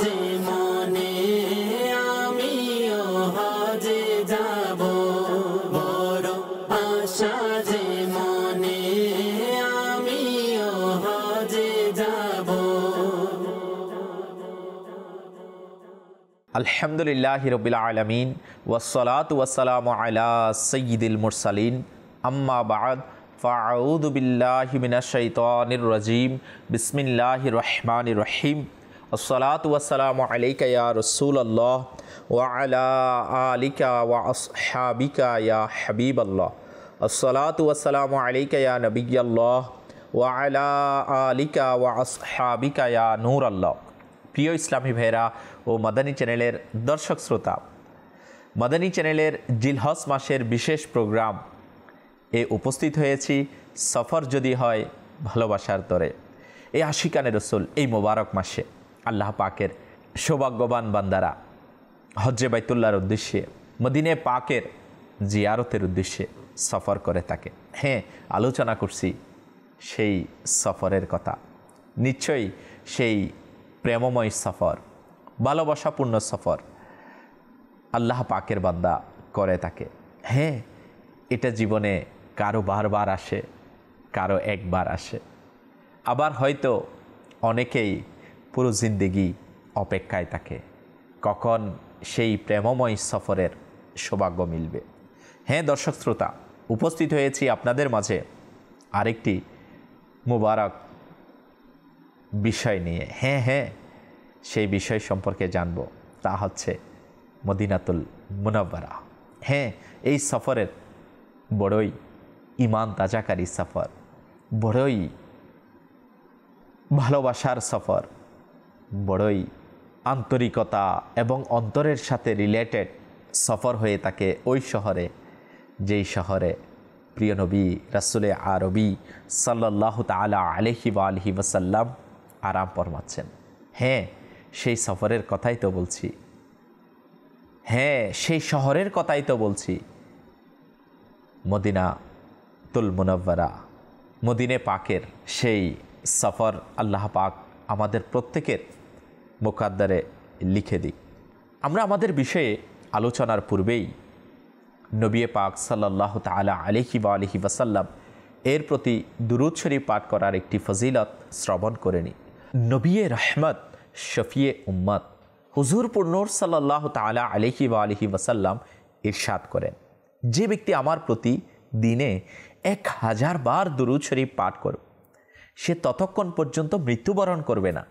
যে মনে আমিও হজে যাব। বড় আশা যে মনে আমিও হজে যাব। আলহামদুলিল্লাহ রবিল আলমিন ওসলাত ওয়াসালাম আলা সঈদুল মুরসালিন। আম্মা বাদ ফাউদ বিল্লাহিমিনাশাইতানির রাজিম। বিসমিল্লাহ রহমান রহিম। আসসালাত ওয়াসালাম আলাইকা রসুল আল্লাহ ওয়ালা আলিকা ওয়া আসহাবিকা হাবিব আল্লাহ আসসালাত ওয়াসালাম আলাইকা ইয়া আল্লাহ ওয়ালা আলিকা ওয়া আসহাবিকা নূর আল্লাহ প্রিয় ইসলামী ভাইরা ও মাদানী চ্যানেলের দর্শক শ্রোতা, মাদানী চ্যানেলের জিলহস মাসের বিশেষ প্রোগ্রাম এ উপস্থিত হয়েছি। সফর যদি হয় ভালোবাসার তরে। এই আশিকানে রসুল এই মোবারক মাসে। আল্লাহ পাকের সৌভাগ্যবান বান্দারা। হজ্জে বাইতুল্লার উদ্দেশ্যে, মদিনে পাকের জিয়ারতের উদ্দেশ্যে সফর করে থাকে। হ্যাঁ আলোচনা করছি সেই সফরের কথা। নিশ্চয়ই সেই প্রেমময় সফর, ভালোবাসাপূর্ণ সফর আল্লাহ পাকের বান্দা করে থাকে। হ্যাঁ এটা জীবনে কারও বারবার আসে, কারও একবার আসে। আবার হয়তো অনেকেই পুরো জিন্দেগি অপেক্ষায় থাকে। কখন সেই প্রেমময় সফরের সৌভাগ্য মিলবে। হ্যাঁ দর্শক শ্রোতা, উপস্থিত হয়েছি আপনাদের মাঝে আরেকটি মুবারক বিষয় নিয়ে। হ্যাঁ হ্যাঁ সেই বিষয় সম্পর্কে জানব। তা হচ্ছে মদিনাতুল মুনাব্বারা হ্যাঁ এই সফরের বড়ই ইমান তাজাকারী সফর, বড়ই ভালোবাসার সফর বড়ই আন্তরিকতা এবং অন্তরের সাথে রিলেটেড সফর হয়ে থাকে ওই শহরে, যেই শহরে প্রিয় নবী রাসুলে আরবি সাল্লাহ তালা আলহি বা আলহি ওসাল্লাম আরাম ফরমাচ্ছেন। হ্যাঁ সেই সফরের কথাই তো বলছি। হ্যাঁ সেই শহরের কথাই তো বলছি। মদিনা তুল মুনব্বরা মদিনে পাকের সেই সফর আল্লাহ পাক আমাদের প্রত্যেকের মোকাদ্দারে লিখে দিই আমরা আমাদের বিষয়ে আলোচনার পূর্বেই নবিয়ে পাক সাল্লাহ তালা আলহি বা আলহি ওয়াসাল্লাম এর প্রতি দুরুদ শরীফ পাঠ করার একটি ফজিলত শ্রবণ করে নিই নবিয়ে রহমত শফিয়ে উম্মত, হুজুর পূর্ণর সাল্লাহ তালা আলহি বা আলহি ওয়াসাল্লাম ইরশাদ করেন। যে ব্যক্তি আমার প্রতি দিনে এক হাজার বার দুরুদ শরীফ পাঠ করবে সে ততক্ষণ পর্যন্ত মৃত্যুবরণ করবে না।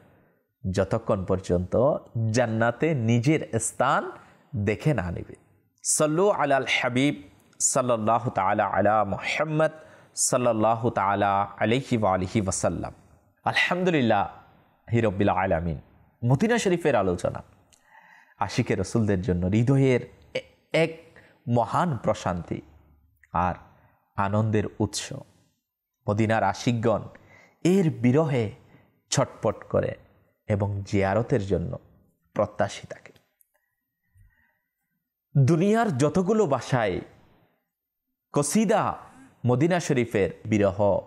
যতক্ষণ পর্যন্ত জান্নাতে নিজের স্থান দেখে না নেবে। সল্লু আলাল হাবিব সাল্লাহ তালা আলা মোহাম্মদ সাল্লাহ তালা আলহি আলহি ওয়াসাল্লাম। আলহামদুলিল্লাহ হিরব্বিল আলামিন। মদিনা শরীফের আলোচনা। আশিকের রসুলদের জন্য হৃদয়ের এক মহান প্রশান্তি আর আনন্দের উৎস। মদিনার আশিকগণ এর বিরহে ছটপট করে এবং জিয়ারতের জন্য প্রত্যাশী থাকে। দুনিয়ার যতগুলো বাসায় কসিদা মদিনা শরীফের বিরহ,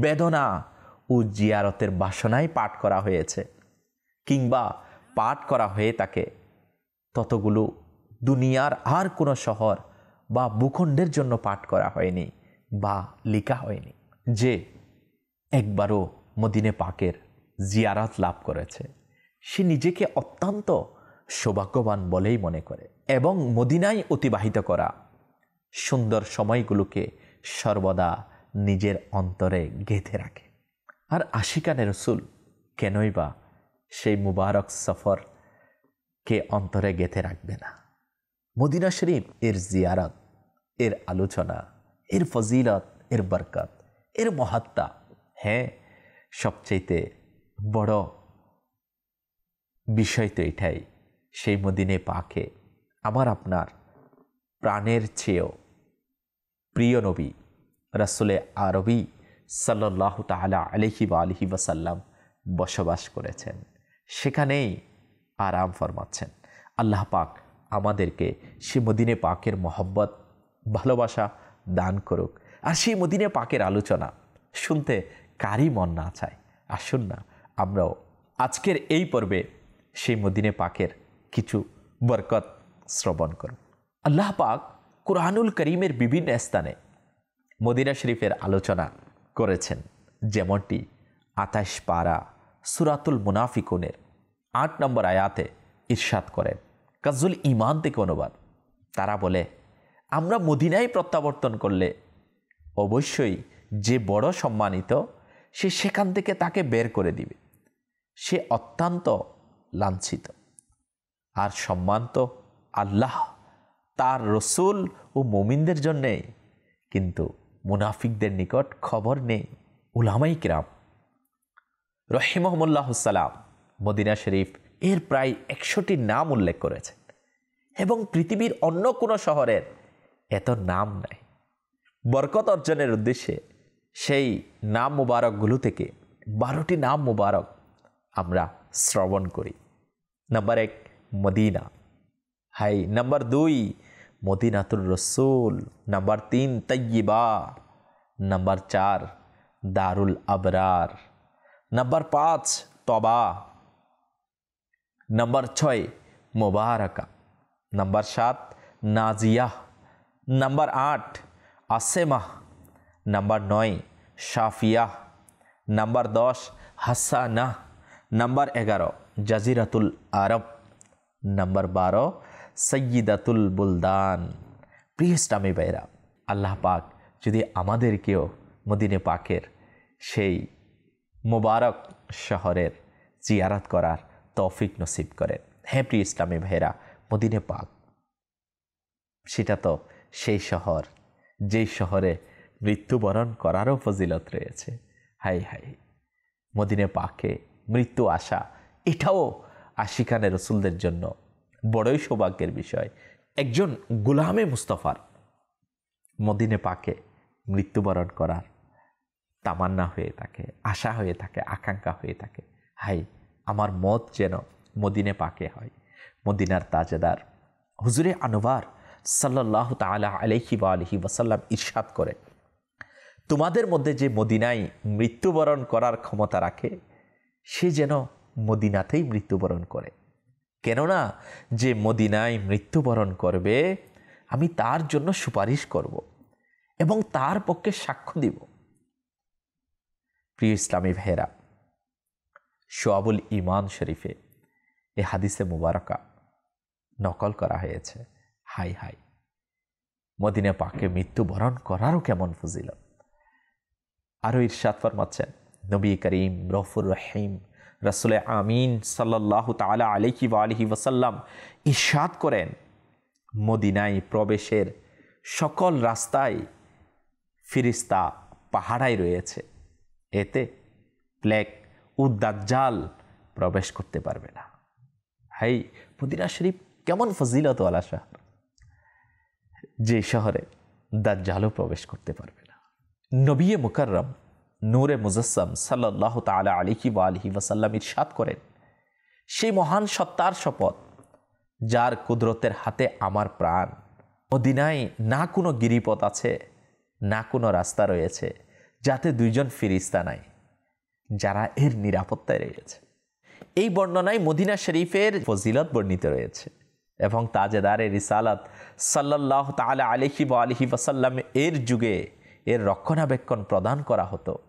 বেদনা ও জিয়ারতের বাসনায় পাঠ করা হয়েছে কিংবা পাঠ করা হয়ে থাকে, ততগুলো দুনিয়ার আর কোনো শহর বা ভূখণ্ডের জন্য পাঠ করা হয়নি বা লেখা হয়নি যে একবারও মদিনে পাকের জিয়ারাত লাভ করেছে। সে নিজেকে অত্যন্ত সৌভাগ্যবান বলেই মনে করে এবং মদিনায় অতিবাহিত করা। সুন্দর সময়গুলোকে সর্বদা নিজের অন্তরে গেঁথে রাখে। আর আশিকানে রসুল কেনই বা সেই মুবারক সফরকে অন্তরে গেঁথে রাখবে না? মদিনা শরীফ, এর জিয়ারত, এর আলোচনা, এর ফজিলত, এর বরকত, এর মহাত্মা হ্যাঁ সবচাইতে বড় বিষয় তো এটাই, সেই মদিনে পাকে। আমার আপনার প্রাণের চেয়েও প্রিয় নবী রাসুলে আরবি সাল্লাহ তালা আলহি বা আলহি ওয়াসাল্লাম বসবাস করেছেন। সেখানেই আরাম ফরমাচ্ছেন। আল্লাহ পাক আমাদেরকে সে মদিনে পাকের মহব্বত, ভালোবাসা দান করুক। আর সেই মদিনে পাকের আলোচনা শুনতে কারই মন না চায়। আসুন না। আমরাও আজকের এই পর্বে সেই মদিনে পাকের কিছু বরকত শ্রবণ করব। আল্লাহ পাক কোরআনুল করিমের বিভিন্ন স্থানে মদিনা শরীফের আলোচনা করেছেন, যেমনটি আতাশ পারা সুরাতুল মুনাফিকুনের আট নম্বর আয়াতে ইরশাদ করেন। কাজুল ইমান থেকে অনুবাদ। তারা বলে, আমরা মদিনায় প্রত্যাবর্তন করলে অবশ্যই যে বড় সম্মানিত সে সেখান থেকে তাকে বের করে দিবে। সে অত্যন্ত লাঞ্ছিত। আর সম্মান তো আল্লাহ, তার রসুল ও মোমিনদের জন্যে কিন্তু মুনাফিকদের নিকট খবর নেই উলামাই কিরাম। রহিমহমুল্লাহসাল্লাম মদিনা শরীফ এর প্রায় একশোটি নাম উল্লেখ করেছেন এবং পৃথিবীর অন্য কোনো শহরের এত নাম নাই। বরকত অর্জনের উদ্দেশ্যে সেই নাম মুবারকগুলো থেকে বারোটি নাম মুবারক আমরা শ্রবণ করি। নাম্বার এক, মদিনা। হাই নাম্বার দুই, মদিনাতুর রসুল। নাম্বার তিন তৈবা নাম্বার চার, দারুল আবরার। নাম্বার পাঁচ, তবা। নাম্বার ছয়, মোবারকা। নাম্বার সাত, নাজিয়াহ। নাম্বার আট, আসেমাহ। নাম্বার নয়, শাফিয়াহ। নাম্বার দশ, হাসানাহ। নাম্বার এগারো জাজিরাতুল আরব নাম্বার বারো সৈয়দাতুল বুলদান প্রিয় ইসলামী ভাইরা আল্লাহ পাক যদি আমাদেরকেও মদিনে পাকের সেই মোবারক শহরের জিয়ারাত করার তৌফিক নসিব করেন। হ্যাঁ প্রিয় ইসলামী ভাইরা মদিনে পাক, সেটা তো সেই শহর, যেই শহরে মৃত্যুবরণ করারও ফজিলত রয়েছে। হাই হাই, মদিনে পাকে মৃত্যু আসা এটাও আশিকানে রসুলদের জন্য বড়ই সৌভাগ্যের বিষয়। একজন গুলামে মুস্তফার মদিনে পাকে মৃত্যুবরণ করার তামান্না হয়ে থাকে, আশা হয়ে থাকে, আকাঙ্ক্ষা হয়ে থাকে। হাই, আমার মত যেন মদিনে পাকে হয়। মদিনার তাজেদার হুজুরে আনোয়ার সাল্লাহ তালা আলহি বা আলহি ওয়াসাল্লাম ইরশাদ করে তোমাদের মধ্যে যে মদিনায় মৃত্যুবরণ করার ক্ষমতা রাখে সে যেন মদিনাতেই মৃত্যুবরণ করে। কেননা যে মদিনায় মৃত্যুবরণ করবে, আমি তার জন্য সুপারিশ করব এবং তার পক্ষে সাক্ষ্য দিব। প্রিয় ইসলামী ভেরা সোয়াবুল ইমান শরীফে এ হাদিসে মুবারকা নকল করা হয়েছে। High high. মদিনা পাকে মৃত্যুবরণ করারও কেমন ফজিল আরও ইরশাদ ফরমাচ্ছেন নবী করিম, রফুর রহিম, রসুল আমিন সাল্লাহ তালা আলিহি বা আলহি ওসাল্লাম ইরশাদ করেন, মদিনায় প্রবেশের সকল রাস্তায় ফিরিস্তা পাহাড়ায় রয়েছে। এতে প্লেক উদ্দাজ্জাল প্রবেশ করতে পারবে না। হাই, মদিনা শরীফ কেমন ফজিলত আলা শহর। যে শহরে দাজ্জালও প্রবেশ করতে পারবে না। নবিয়ে মুকাররম নূরে মুজাসম সাল্লাহ তালা আলিহি বা আলহি ওয়াসাল্লাম ইরশাদ করেন, সেই মহান সত্তার শপথ, যার কুদরতের হাতে আমার প্রাণ। মদিনায় না কোনো গিরিপথ আছে, না কোনো রাস্তা রয়েছে, যাতে দুইজন ফিরিস্তা নাই, যারা এর নিরাপত্তায় রয়েছে। এই বর্ণনায় মদিনা শরীফের ফজিলত বর্ণিত রয়েছে এবং তাজেদারে রিসালাত সাল্লাহ তালা আলহি বা আলহি ওয়াসাল্লাম এর যুগে এর রক্ষণাবেক্ষণ প্রদান করা হতো।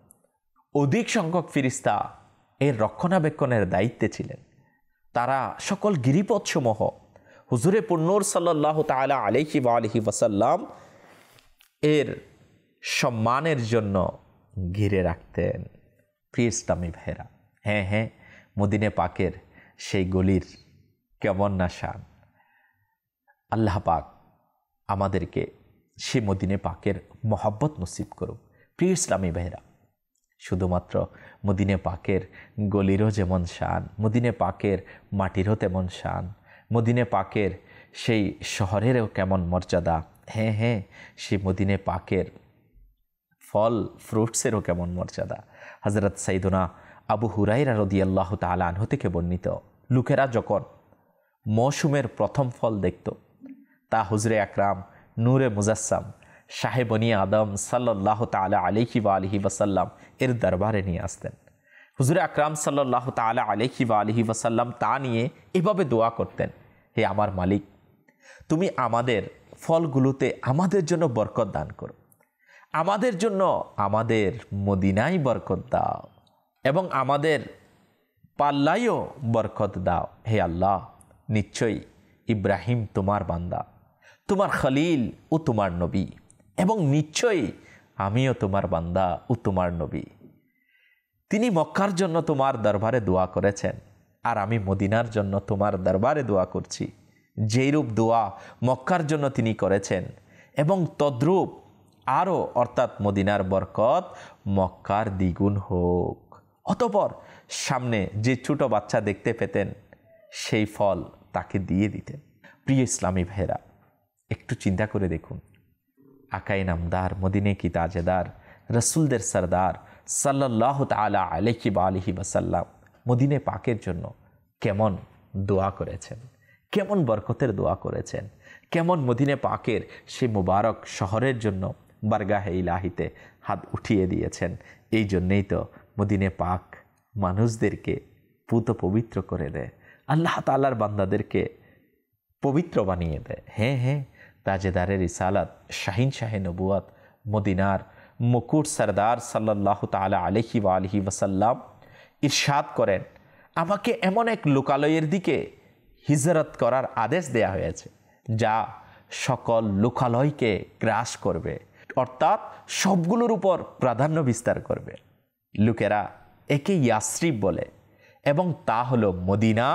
অধিক সংখ্যক ফিরিস্তা এর রক্ষণাবেক্ষণের দায়িত্বে ছিলেন। তারা সকল গিরিপথসমূহ হুজুরে পুন্নুর সাল্লাহ তালা আলহি বা আলহি ওয়াসাল্লাম এর সম্মানের জন্য ঘিরে রাখতেন। প্রিয় ইসলামী ভাইরা হ্যাঁ হ্যাঁ মদিনে পাকের সেই গলির কেমন না শান। আল্লাহ পাক আমাদেরকে সে মদিনে পাকের মহাব্বত নসিব করুক। প্রিয় ইসলামী ভাইরা শুধুমাত্র মদিনে পাকের গলিরও যেমন শান, মদিনে পাকের মাটিরও তেমন শান, মদিনে পাকের সেই শহরেরও কেমন মর্যাদা হ্যাঁ হ্যাঁ সেই মদিনে পাকের ফল ফ্রুটসেরও কেমন মর্যাদা। হজরত সাইদুনা আবু হুরাইরা রদি আল্লাহ তালাহ থেকে বর্ণিত, লোকেরা যখন মৌসুমের প্রথম ফল দেখত, তা হুজরে আকরাম নূরে মুজাসসাম সাহেবনি আদম সাল্লাহ তালা আলিহি বা আলহি ওয়াসাল্লাম এর দরবারে নিয়ে আসতেন। হুজুর আকরাম সাল্লাহ তালা আলহি বা আলহি ওয়াসাল্লাম তা নিয়ে এভাবে দোয়া করতেন, হে আমার মালিক, তুমি আমাদের ফলগুলোতে আমাদের জন্য বরকত দান করো। আমাদের জন্য আমাদের মদিনাই বরকত দাও এবং আমাদের পাল্লাইও বরকত দাও। হে আল্লাহ, নিশ্চয়ই ইব্রাহিম তোমার বান্দা, তোমার খলিল ও তোমার নবী। এবং নিশ্চয়ই আমিও তোমার বান্দা ও তোমার নবী। তিনি মক্কার জন্য তোমার দরবারে দোয়া করেছেন, আর আমি মদিনার জন্য তোমার দরবারে দোয়া করছি। যেইরূপ দোয়া মক্কার জন্য তিনি করেছেন, এবং তদ্রূপ আরও অর্থাৎ মদিনার বরকত মক্কার দ্বিগুণ হোক। অতপর সামনে যে ছোট বাচ্চা দেখতে পেতেন, সেই ফল তাকে দিয়ে দিতেন। প্রিয় ইসলামী ভাইরা একটু চিন্তা করে দেখুন আকাই নামদার মদিনে কি তাজেদার, রসুলদের সরদার সাল্লাহ তালা আলহি বা আলহি বাসাল্লাম মদিনে পাকের জন্য কেমন দোয়া করেছেন? কেমন বরকতের দোয়া করেছেন? কেমন মদিনে পাকের সে মুবারক শহরের জন্য বারগাহে ইলাহিতে হাত উঠিয়ে দিয়েছেন? এই জন্যেই তো মদিনে পাক মানুষদেরকে পুত পবিত্র করে দেয়। আল্লাহ তাল্লার বান্দাদেরকে পবিত্র বানিয়ে দেয়। হ্যাঁ হ্যাঁ। তাজেদারের ইসালাত শাহিন শাহে নবুয়াত, মদিনার মুকুট সরদার সাল্লাহ তালা আলহি বা আলহি ওসাল্লাম ইরশাদ করেন, আমাকে এমন এক লোকালয়ের দিকে হিজরত করার আদেশ দেয়া হয়েছে, যা সকল লোকালয়কে গ্রাস করবে, অর্থাৎ সবগুলোর উপর প্রাধান্য বিস্তার করবে। লোকেরা একে ইয়াসরিফ বলে এবং তা হলো মদিনা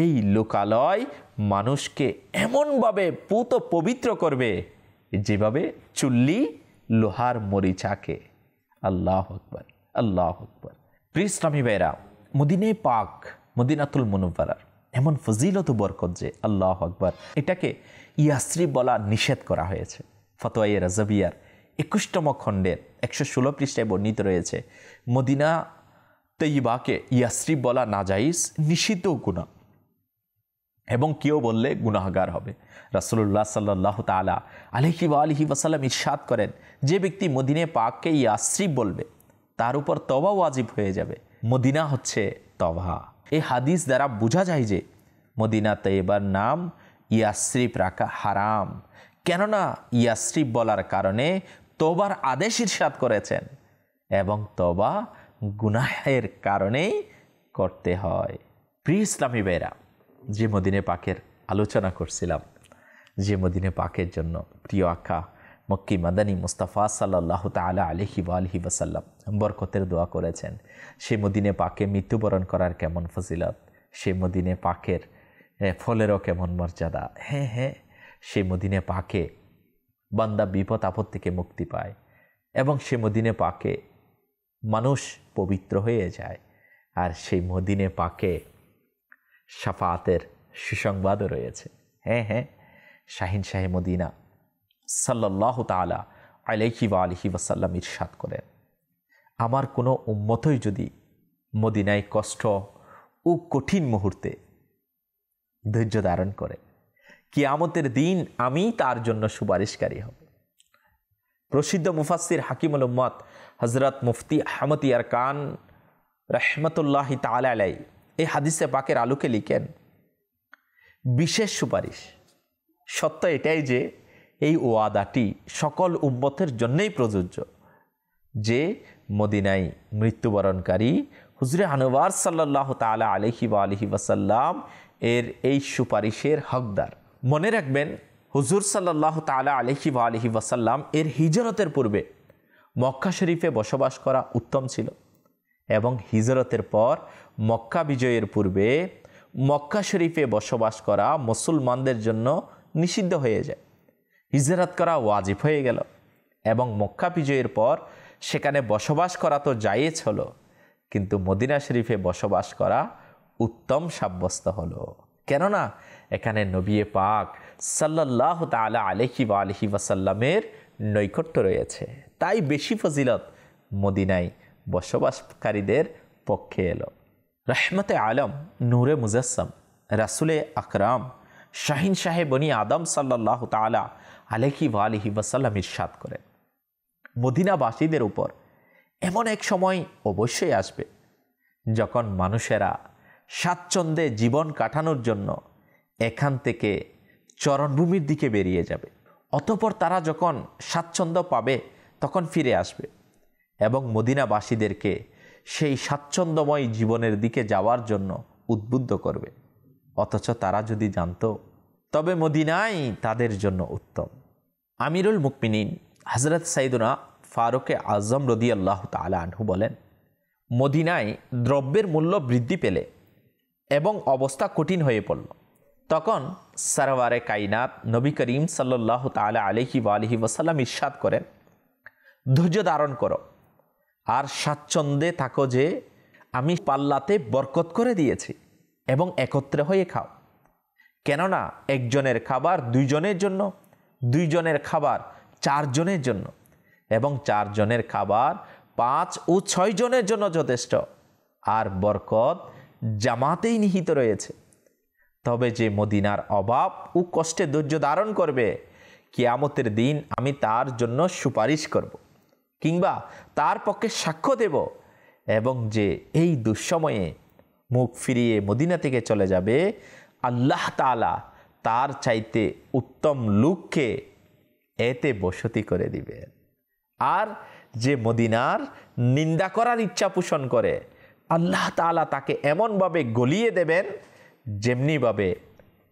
এই লোকালয় মানুষকে এমনভাবে পুত পবিত্র করবে যেভাবে চুল্লি লোহার মরিচাকে। আল্লাহ আকবর আল্লাহ আকবর। প্রিয় ইসলামী ভাইরা মদিনে পাক, মদিনাতুল মনুবারার এমন ফজিলত বরকত যে আল্লাহ আকবর, এটাকে ইয়াসরি বলা নিষেধ করা হয়েছে। ফতোয়াই রাজাবিয়ার একুশতম খণ্ডের একশো ষোলো পৃষ্ঠায় বর্ণিত রয়েছে, মদিনা তৈবাকে ইয়াসরি বলা নাজাইজ নিষিদ্ধ গুণা এবং কেউ বললে গুনাহগার হবে। রাসুল্লাহ সাল্লাহ তালা আলহি বা আলহি ওয়াসাল্লাম ইরশাদ করেন, যে ব্যক্তি মদিনে পাককে ইয়াসরি বলবে, তার উপর তবা ওয়াজিব হয়ে যাবে। মদিনা হচ্ছে তবা এই হাদিস দ্বারা বোঝা যায় যে মদিনা তৈবার নাম ইয়াসরিফ রাখা হারাম। কেননা ইয়াসরিফ বলার কারণে তোবার আদেশ ইরশাদ করেছেন এবং তবা গুনাহের কারণেই করতে হয়। প্রিয় ইসলামী বেরা যে মদিনে পাকের আলোচনা করছিলাম। যে মদিনে পাকের জন্য প্রিয় আকা মক্কি মাদানী মুস্তাফা সাল্লাহ তালা আলহি আলহি ওসাল্লাম বরকতের দোয়া করেছেন, সে মদিনে পাকে মৃত্যুবরণ করার কেমন ফজিলত? সে মদিনে পাকের ফলেরও কেমন মর্যাদা? হ্যাঁ হ্যাঁ সে মদিনে পাকে বান্দা বিপদ আপদ থেকে মুক্তি পায় এবং সে মদিনে পাকে মানুষ পবিত্র হয়ে যায়। আর সেই মদিনে পাকে সাফাতের সুসংবাদও রয়েছে। হ্যাঁ হ্যাঁ শাহিন শাহে মদিনা সাল্লাহ তালা আলহি বা আলহি ওয়াসাল্লাম ইরশাদ করেন। আমার কোনো উম্মতই যদি মদিনায় কষ্ট ও কঠিন মুহূর্তে ধৈর্য ধারণ করে, কিয়ামতের দিন আমি তার জন্য সুপারিশকারী হব। প্রসিদ্ধ মুফাসির হাকিমুল উম্মত হজরত মুফতি আহমদ ইয়ার কান রহমতুল্লাহ তালাই এই হাদিসে পাকের আলোকে লিখেন, বিশেষ সুপারিশ। সত্য এটাই যে এই ওয়াদাটি সকল উম্মতের জন্যেই প্রযোজ্য। যে মদিনাই মৃত্যুবরণকারী হুজরে আনোয়ার সাল্লাহ তালা আলহি বা আলহি ওয়াসাল্লাম এর এই সুপারিশের হকদার। মনে রাখবেন, হুজুর সাল্লাহ তালা আলহি বা আলহি ওয়াসাল্লাম এর হিজরতের পূর্বে মক্কা শরীফে বসবাস করা উত্তম ছিল। এবং হিজরতের পর মক্কা বিজয়ের পূর্বে মক্কা শরীফে বসবাস করা মুসলমানদের জন্য নিষিদ্ধ হয়ে যায়। হিজরত করা ওয়াজিব হয়ে গেল এবং মক্কা বিজয়ের পর সেখানে বসবাস করা তো জায়েজ হলো, কিন্তু মদিনা শরীফে বসবাস করা উত্তম সাব্যস্ত হলো। কেননা এখানে নবিয়ে পাক সাল্লাহ তালা আলহি বা আলহি ওয়াসাল্লামের নৈকট্য রয়েছে। তাই বেশি ফজিলত মদিনায় বসবাসকারীদের পক্ষে এলো। রহমতে আলম, নূরে মুজাসম, রাসুলে আকরাম, শাহিন শাহে বনি আদম সাল্লাহ তালা আলহি বা আলহি ওয়াসাল্লাম ইরশাদ করেন। মদিনাবাসীদের উপর এমন এক সময় অবশ্যই আসবে, যখন মানুষেরা স্বাচ্ছন্দ্যে জীবন কাটানোর জন্য এখান থেকে চরণভূমির দিকে বেরিয়ে যাবে। অতপর তারা যখন স্বাচ্ছন্দ্য পাবে, তখন ফিরে আসবে। এবং মদিনাবাসীদেরকে সেই স্বাচ্ছন্দ্যময় জীবনের দিকে যাওয়ার জন্য উদ্বুদ্ধ করবে। অথচ তারা যদি জানত, তবে মদিনাই তাদের জন্য উত্তম। আমিরুল মুকমিনিন হজরত সাইদুনা ফারুকে আজম রদি আল্লাহ তালা আনহু বলেন, মদিনায় দ্রব্যের মূল্য বৃদ্ধি পেলে এবং অবস্থা কঠিন হয়ে পড়ল। তখন সারওয়ারে কাইনাত নবী করিম সাল্লাহ তালা আলহি আলহি ওসাল্লাম ইস্বাদ করেন, ধৈর্য ধারণ করো। আর স্বাচ্ছন্দ্যে থাকো যে, আমি পাল্লাতে বরকত করে দিয়েছি এবং একত্রে হয়ে খাও। কেননা একজনের খাবার দুইজনের জন্য, দুইজনের খাবার চারজনের জন্য এবং চারজনের খাবার পাঁচ ও ছয় জনের জন্য যথেষ্ট। আর বরকত জামাতেই নিহিত রয়েছে। তবে যে মদিনার অভাব ও কষ্টে ধৈর্য ধারণ করবে, কিয়ামতের দিন আমি তার জন্য সুপারিশ করব। কিংবা তার পক্ষে সাক্ষ্য দেব এবং যে এই দুঃসময়ে মুখ ফিরিয়ে মদিনা থেকে চলে যাবে, আল্লাহ তালা তার চাইতে উত্তম লোককে এতে বসতি করে দিবে। আর যে মদিনার নিন্দা করার ইচ্ছা পোষণ করে, আল্লাহ তালা তাকে এমনভাবে গলিয়ে দেবেন যেমনিভাবে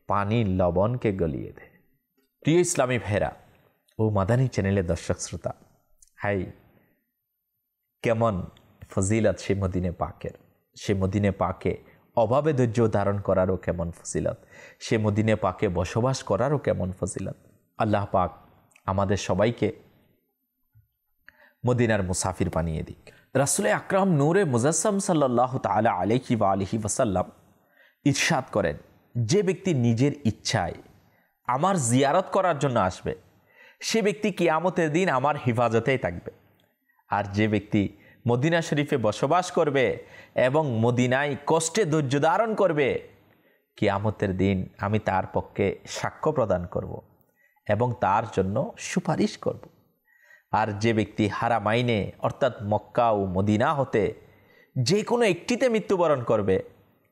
পানি লবণকে গলিয়ে দেয়। প্রিয় ইসলামী ভেরা ও মাদানী চ্যানেলের দর্শক শ্রোতা হাই, কেমন ফজিলত সে মদিনে পাকের? সে মদিনে পাকে অভাবে ধৈর্য ধারণ করারও কেমন ফজিলত? সে মদিনে পাকে বসবাস করারও কেমন ফজিলত? আল্লাহ পাক আমাদের সবাইকে মদিনার মুসাফির বানিয়ে দিক। রাসুল আকরাম নূরে মুজাসম সাল্লাহ তালা আলহি বা আলহি ওসাল্লাম ইরশাদ করেন, যে ব্যক্তি নিজের ইচ্ছায় আমার জিয়ারত করার জন্য আসবে সে ব্যক্তি কিয়ামতের দিন আমার হেফাজতেই থাকবে। আর যে ব্যক্তি মদিনা শরীফে বসবাস করবে এবং মদিনায় কষ্টে ধৈর্য ধারণ করবে, কিয়ামতের দিন আমি তার পক্ষে সাক্ষ্য প্রদান করব এবং তার জন্য সুপারিশ করব। আর যে ব্যক্তি হারামাইনে অর্থাৎ মক্কা ও মদিনা হতে যে কোনো একটিতে মৃত্যুবরণ করবে,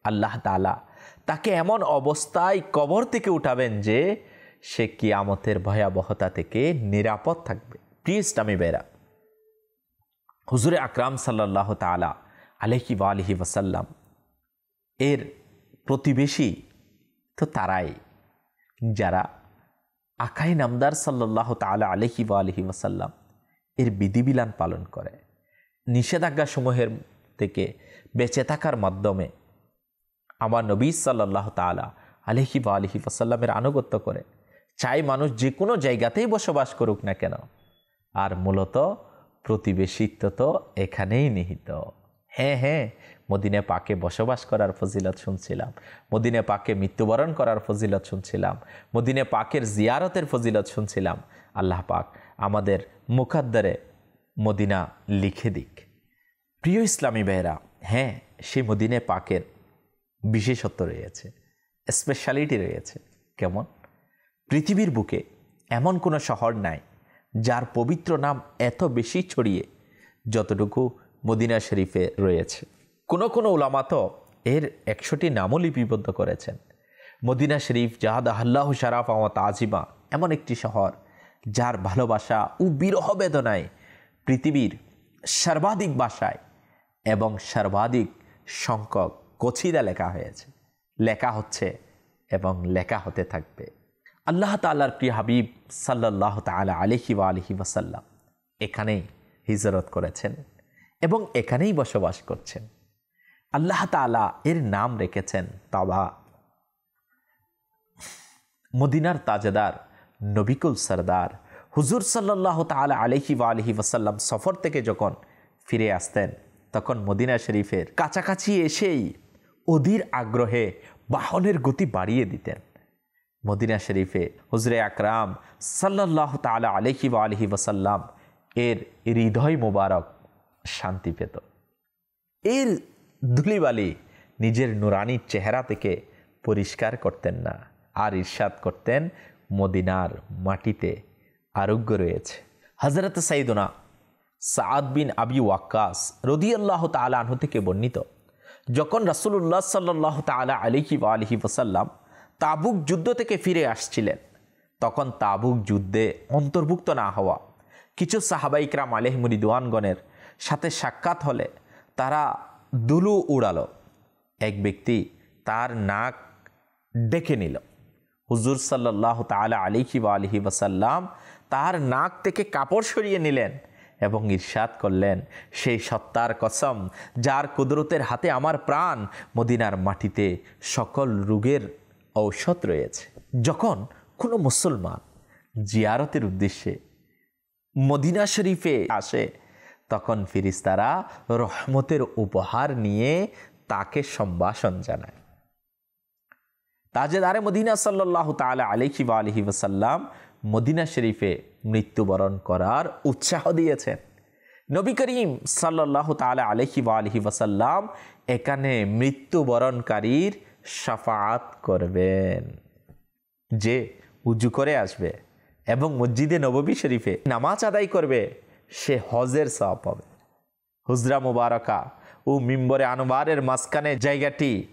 আল্লাহ তালা তাকে এমন অবস্থায় কবর থেকে উঠাবেন যে সে কিয়ামতের ভয়াবহতা থেকে নিরাপদ থাকবে। প্রিয় ইসলামী বেরা হুজুরে আকরাম সাল্লাহ তালা আলহি বা আলহি ওয়াসাল্লাম এর প্রতিবেশী তো তারাই। যারা আকাই নামদার সাল্লাহ তালা আলহি বা আলহি ওয়াসাল্লাম এর বিধিবিলান পালন করে। নিষেধাজ্ঞাসমূহের থেকে বেঁচে থাকার মাধ্যমে আমার নবী সাল্লাহ তালা আলহি বা আলহি ওয়াসাল্লামের আনুগত্য করে। চাই মানুষ যে কোনো জায়গাতেই বসবাস করুক না কেন। আর মূলত প্রতিবেশিত্ব তো এখানেই নিহিত। হ্যাঁ হ্যাঁ মদিনে পাকে বসবাস করার ফজিলত শুনছিলাম। মদিনে পাকে মৃত্যুবরণ করার ফজিলত শুনছিলাম। মদিনে পাকের জিয়ারতের ফজিলত শুনছিলাম। আল্লাহ পাক আমাদের মুখাদ্দারে মদিনা লিখে দিক। প্রিয় ইসলামী বেহরা হ্যাঁ সেই মদিনে পাকের বিশেষত্ব রয়েছে স্পেশালিটি রয়েছে। কেমন? পৃথিবীর বুকে এমন কোনো শহর নাই যার পবিত্র নাম এত বেশি ছড়িয়ে যতটুকু মদিনা শরীফে রয়েছে। কোনো কোনো ওলামা তো এর একশোটি নামও লিপিবদ্ধ করেছেন। মদিনা শরীফ, জাহাদ আল্লাহ শারাফ আমত আজিমা এমন একটি শহর যার ভালোবাসা ও বিরহ বেদনায় পৃথিবীর সর্বাধিক ভাষায় এবং সর্বাধিক সংখ্যক কচিদা লেখা হয়েছে। লেখা হচ্ছে এবং লেখা হতে থাকবে। আল্লাহ তাল্লার প্রিয় হাবিব সাল্লাহ তালা আলহি ওয়া আলহি ওয়াসাল্লাম এখানেই হিজরত করেছেন এবং এখানেই বসবাস করছেন। আল্লাহ তালা এর নাম রেখেছেন তাবা মদিনার তাজেদার নবিকুল সরদার হুজুর সাল্লাহ তালা আলহি বা আলহি ওয়াসাল্লাম সফর থেকে যখন ফিরে আসতেন, তখন মদিনা শরীফের কাছাকাছি এসেই অধীর আগ্রহে বাহনের গতি বাড়িয়ে দিতেন। মদিনা শরীফে হুজরে আকরাম সাল্লাহ তালা আলহি বা আলহি ওসাল্লাম এর হৃদয় মোবারক শান্তি পেত। এর ধুলিবালি নিজের নুরানির চেহারা থেকে পরিষ্কার করতেন না আর ইরশাদ করতেন মদিনার মাটিতে আরোগ্য রয়েছে। হজরত সাইদুনা সাদ বিন আবি ওয়াক্কাস রদিয়াল্লাহ তালাহ থেকে বর্ণিত, যখন রাসুল্লাহ সাল্লাহ তালা আলিহি আলহি ওসাল্লাম তাবুক যুদ্ধ থেকে ফিরে আসছিলেন। তখন তাবুক যুদ্ধে অন্তর্ভুক্ত না হওয়া কিছু সাহাবাইকরাম আলহমুরিদওয়ানগণের সাথে সাক্ষাৎ হলে তারা দুলু উড়ালো। এক ব্যক্তি তার নাক ডেকে নিল। হুজুর সাল্লাহ তালা আলিহি বা আলহি ওসাল্লাম তার নাক থেকে কাপড় সরিয়ে নিলেন এবং ঈর্ষাদ করলেন, সেই সত্তার কসম, যার কুদরতের হাতে আমার প্রাণ মদিনার মাটিতে সকল রোগের ঔষধ রয়েছে। যখন কোনো মুসলমান জিয়ারতের উদ্দেশ্যে মদিনা শরীফে আসে, তখন ফিরিস্তারা রহমতের উপহার নিয়ে তাকে সম্ভাষণ জানায়। তাজেদারে মদিনা সাল্লাহ তালা আলহি বা আলহি ওসাল্লাম মদিনা শরীফে মৃত্যুবরণ করার উৎসাহ দিয়েছেন। নবী করিম সাল্লাহ তালা আলহি বা আলহি ওসাল্লাম এখানে মৃত্যুবরণকারীর সাফাত করবেন। যে উজু করে আসবে এবং মসজিদে নববী শরীফে নামাজ আদায় করবে, সে হজের সব পাবে। হুজরা মুবারকা ও মিম্বরে আনোয়ারের মাঝখানে জায়গাটি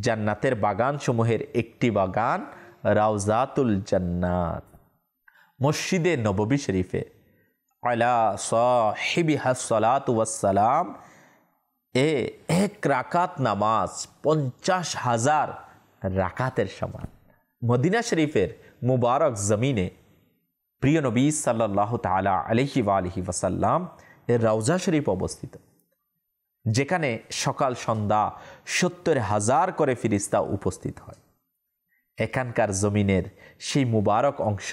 জান্নাতের বাগান সমূহের একটি বাগান রাউজাতুল জান্নাত। মসজিদে নববী শরীফে আলা সাহিবিহা সালাত ওয়াসালাম এ এক রাকাত নামাজ পঞ্চাশ হাজার রাকাতের সমান। মদিনা শরীফের মুবারক জমিনে প্রিয় নবী সাল্লাহ তালা আলহি আলহি ওয়াসাল্লাম এর রওজা শরীফ অবস্থিত, যেখানে সকাল সন্ধ্যা সত্তর হাজার করে ফিরিস্তা উপস্থিত হয়। এখানকার জমিনের সেই মুবারক অংশ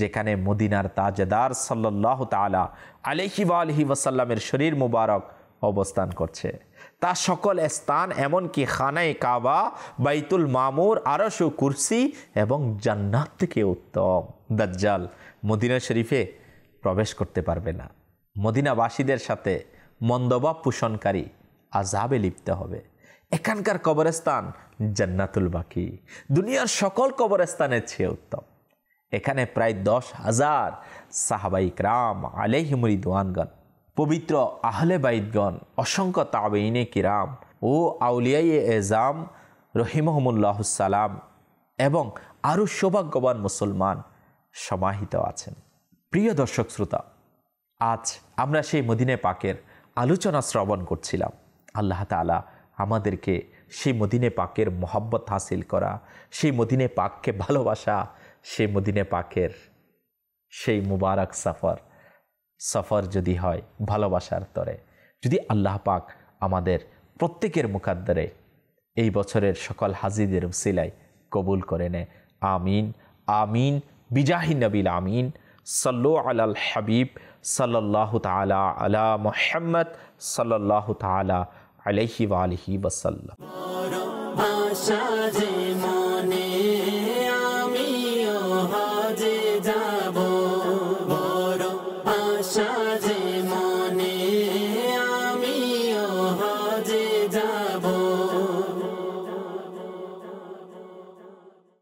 যেখানে মদিনার তাজেদার সাল্লাহ তালা আলহি আলহি ওয়াসাল্লামের শরীর মুবারক অবস্থান করছে। তা সকল স্থান, এমনকি খানায় কাবা, বাইতুল মামুর, আরশু কুরসি এবং জান্নাত থেকে উত্তম। দাজ্জাল মদিনা শরীফে প্রবেশ করতে পারবে না। মদিনাবাসীদের সাথে মন্দবা পোষণকারী আজাবে লিপ্ত হবে। এখানকার কবরস্থান জান্নাতুল বাকি। দুনিয়ার সকল কবরস্থানের চেয়ে উত্তম। এখানে প্রায় দশ হাজার সাহাবাইক রাম আলেহিমুরি পবিত্র আহলে বাইদগণ অসংখ্য তাবেইনে কিরাম ও আউলিয়াই এজাম রহিমহমুল্লাহসালাম এবং আরও সৌভাগ্যবান মুসলমান সমাহিত আছেন। প্রিয় দর্শক শ্রোতা, আজ আমরা সেই মদিনে পাকের আলোচনা শ্রবণ করছিলাম। আল্লাহ তালা আমাদেরকে সেই মদিনে পাকের মহাব্বত হাসিল করা, সেই মদিনে পাককে ভালোবাসা, সেই মদিনে পাকের সেই মুবারক সফর সফর যদি হয় ভালোবাসার তরে, যদি আল্লাহ পাক আমাদের প্রত্যেকের মুখাদ্দারে এই বছরের সকল হাজিদের সিলাই কবুল করে নে। আমিন আমিন, বিজাহি নবিল আমিন। সাল্লু আলাল হাবিব সাল্লাহ তালা আলা মোহাম্মদ সাল্লাহ তালা আলহি আলহি ওসাল্লাম